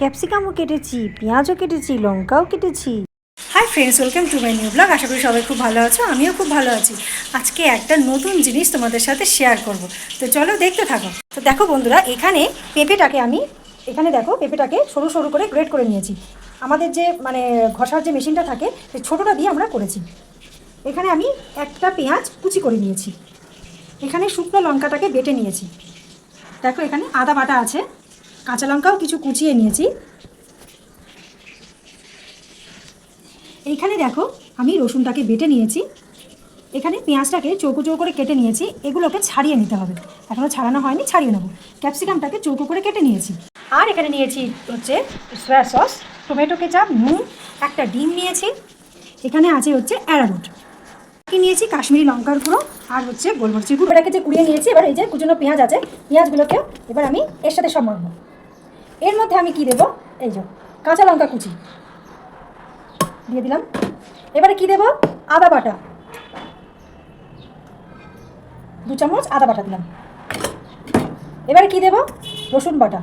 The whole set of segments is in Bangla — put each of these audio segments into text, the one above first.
ক্যাপসিকামও কেটেছি, পেঁয়াজও কেটেছি, লঙ্কাও কেটেছি। Hi friends welcome to my new blog আশা করি সবাই খুব ভালো আছো, আমিও খুব ভালো আছি। আজকে একটা নতুন জিনিস তোমাদের সাথে শেয়ার করব। তো চলো দেখতে থাকো। তো দেখো বন্ধুরা, এখানে পেঁপেটাকে আমি, এখানে দেখো পেঁপেটাকে সরু সরু করে গ্রেড করে নিয়েছি। আমাদের যে মানে ঘষার যে মেশিনটা থাকে সেই ছোটোটা দিয়ে আমরা করেছি। এখানে আমি একটা পেঁয়াজ কুচি করে নিয়েছি। এখানে শুকনো লঙ্কাটাকে বেটে নিয়েছি। দেখো এখানে আদা বাটা আছে। কাঁচা লঙ্কাও কিছু কুচিয়ে নিয়েছি। এইখানে দেখো, আমি রসুনটাকে বেটে নিয়েছি। এখানে পেঁয়াজটাকে চৌকো চৌকো করে কেটে নিয়েছি। এগুলোকে ছাড়িয়ে নিতে হবে। এখনও ছাড়ানো হয়নি, ছাড়িয়ে নেব। ক্যাপসিকামটাকে চৌকো করে কেটে নিয়েছি। আর এখানে নিয়েছি হচ্ছে সয়া সস টমেটো কেচাপ নুন, একটা ডিম নিয়েছি। এখানে আছে হচ্ছে অ্যারারুট কি নিয়েছি কাশ্মীরি লঙ্কার গুঁড়ো আর হচ্ছে গোলমরিচের গুঁড়ো। এটাকে যে কুড়িয়ে নিয়েছি, এবার এই যে কুচনো পেঁয়াজ আছে পেঁয়াজগুলোকে এবার আমি এর সাথে সব মাখবো। এর মধ্যে আমি কি দেবো? এই যে, কাঁচা লঙ্কা কুচি। দিয়ে দিলাম। এবারে কি দেবো? আদা বাটা। দু চামচ আদা বাটা দিলাম। এবারে কি দেবো? রসুন বাটা।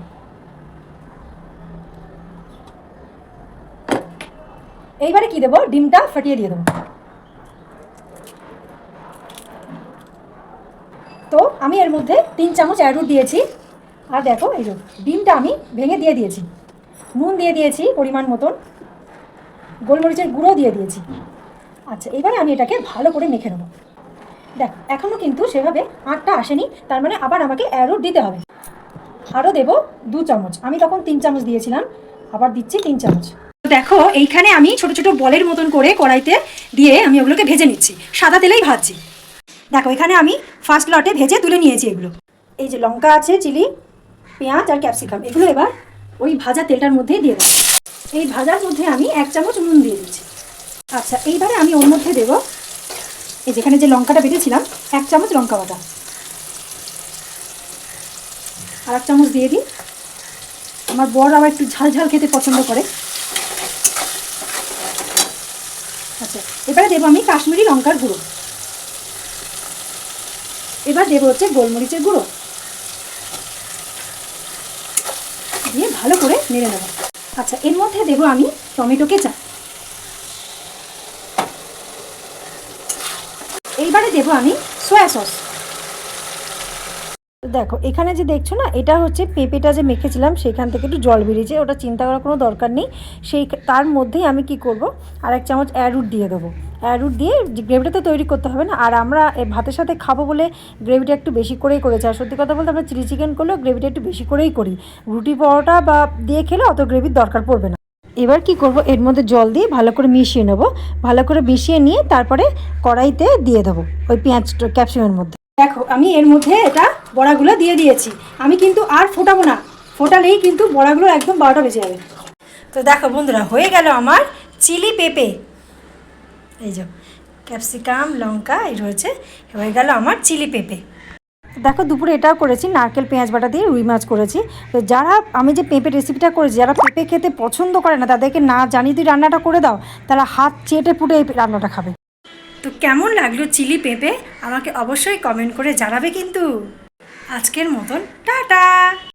এইবারে কি দেবো? ডিমটা ফাটিয়ে দিয়ে দেবো। তো আমি এর মধ্যে তিন চামচ অ্যারুট দিয়েছি। আর দেখো, এই যে ডিমটা আমি ভেঙে দিয়ে দিয়েছি। নুন দিয়ে দিয়েছি পরিমাণ মতন। গোলমরিচের গুঁড়ো দিয়ে দিয়েছি। আচ্ছা এবারে আমি এটাকে ভালো করে মেখে নেব। দেখ এখনও কিন্তু সেভাবে আটটা আসেনি, তার মানে আবার আমাকে অ্যারুট দিতে হবে। আরও দেবো দু চামচ। আমি তখন তিন চামচ দিয়েছিলাম, আবার দিচ্ছি তিন চামচ। দেখো, এইখানে আমি ছোট ছোট বলের মতন করে কড়াইতে দিয়ে আমি ওগুলোকে ভেজে নিচ্ছি। সাদা তেলেই ভাজছি। দেখো, এখানে আমি ফার্স্ট লটে ভেজে তুলে নিয়েছি এগুলো। এই যে লঙ্কা আছে, চিলি পেঁয়াজ আর ক্যাপসিকাম, এগুলো এবার ওই ভাজা তেলটার মধ্যেই দিয়ে দেবো। এই ভাজার মধ্যে আমি এক চামচ নুন দিয়ে দিচ্ছি। আচ্ছা এইবারে আমি ওর মধ্যে দেবো এই যেখানে যে লঙ্কাটা বেটেছিলাম, এক চামচ লঙ্কা বাটা। আর এক চামচ দিয়ে দিই। আমার বর আবার একটু ঝাল ঝাল খেতে পছন্দ করে। আচ্ছা এবারে দেবো আমি কাশ্মীরি লঙ্কার গুঁড়ো। এবার দেবো হচ্ছে গোলমরিচের গুঁড়ো দিয়ে ভালো করে নেড়ে নেব। আচ্ছা এর মধ্যে দেবো আমি টমেটো কেচাপ এইবারে দেবো আমি সয়া সস। দেখো, এখানে যে দেখছ না, এটা হচ্ছে পেঁপেটা যে মেখেছিলাম, সেখান থেকে একটু জল বেরিয়েছে, ওটা চিন্তা করার কোনো দরকার নেই। সেই তার মধ্যেই আমি কি করব আর এক চামচ অ্যারুট দিয়ে দেবো। অ্যারুট দিয়ে গ্রেভিটা তো তৈরি করতে হবে না, আর আমরা ভাতের সাথে খাব বলে গ্রেভিটা একটু বেশি করেই করেছি। আর সত্যি কথা বলতে আমরা চিলি চিকেন করলেও গ্রেভিটা একটু বেশি করেই করি। রুটি পরোটা বা দিয়ে খেলে অত গ্রেভির দরকার পড়বে না। এবার কি করব, এর মধ্যে জল দিয়ে ভালো করে মিশিয়ে নেব। ভালো করে মিশিয়ে নিয়ে তারপরে কড়াইতে দিয়ে দেবো, ওই পেঁয়াজ ক্যাপসিকামের মধ্যে। দেখো, আমি এর মধ্যে এটা বড়াগুলো দিয়ে দিয়েছি। আমি কিন্তু আর ফোটাবো না। ফোটালেই কিন্তু বড়াগুলো একদম বারোটা বেজে যাবে। তো দেখো বন্ধুরা, হয়ে গেল আমার চিলি পেঁপে। এই যে, ক্যাপসিকাম, লঙ্কা, এই রয়েছে হয়ে গেল আমার চিলি পেঁপে। দেখো, দুপুরে এটাও করেছি, নারকেল, পেঁয়াজ বাটা দিয়ে রুই মাছ করেছি। তো যারা, আমি যে পেঁপে রেসিপিটা করেছি, যারা পেঁপে খেতে পছন্দ করে না, তাদেরকে না জানিয়ে তুই রান্নাটা করে দাও তারা হাত চেটে ফুটে এই রান্নাটা খাবে। তো কেমন লাগল চিলি পেঁপে? আমাকে অবশ্যই কমেন্ট করে জানাবে কিন্তু। আজকের মতন টাটা!